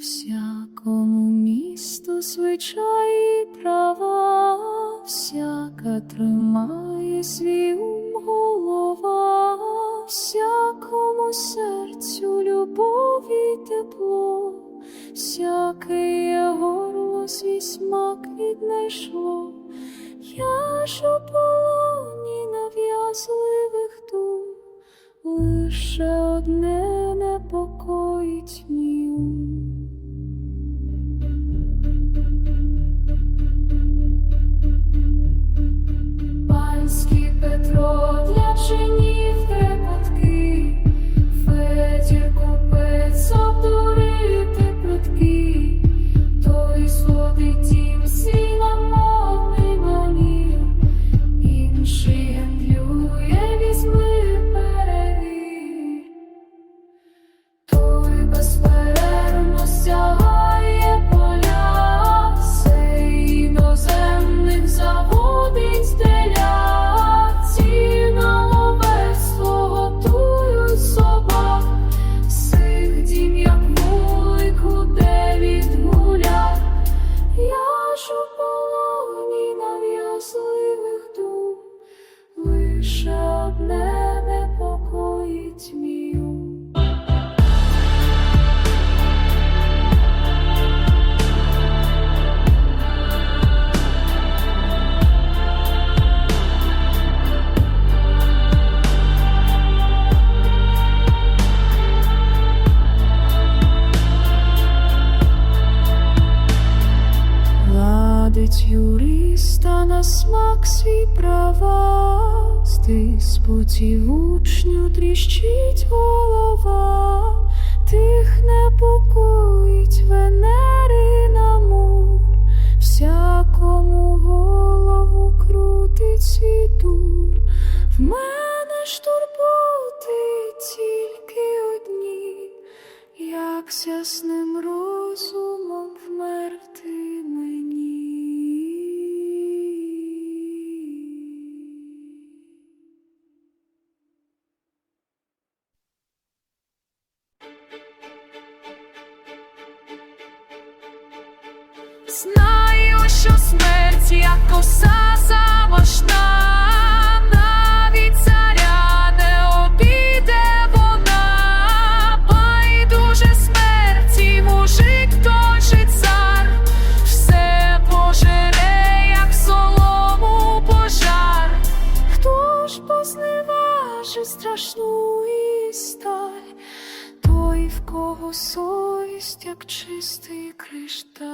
Всякому місту звичаї права, всяка тримає свій ум голова, всякому серцю любов і тепло, всяке є горло свій смак віднайшло. Я ж у полоні нав'язливих дум, лише одне непокоїть мій той зводить дім лише одне непокоїть мій ум. Ладить юриста на смак свій права, диспутів учню тріщить голова, тих непокоїть Венери намур, всякому голову крутить свій дур. В мене ж турботи тільки одні, як з ясним розумом Знаю, що смерть як коса заважна, навіть царя не обійде вона, байдуже смерті, мужик той цар, все пожере, як солому пожар. Хто ж позневажив страшну і сталь, той, в кого совість, як чистий кришталь.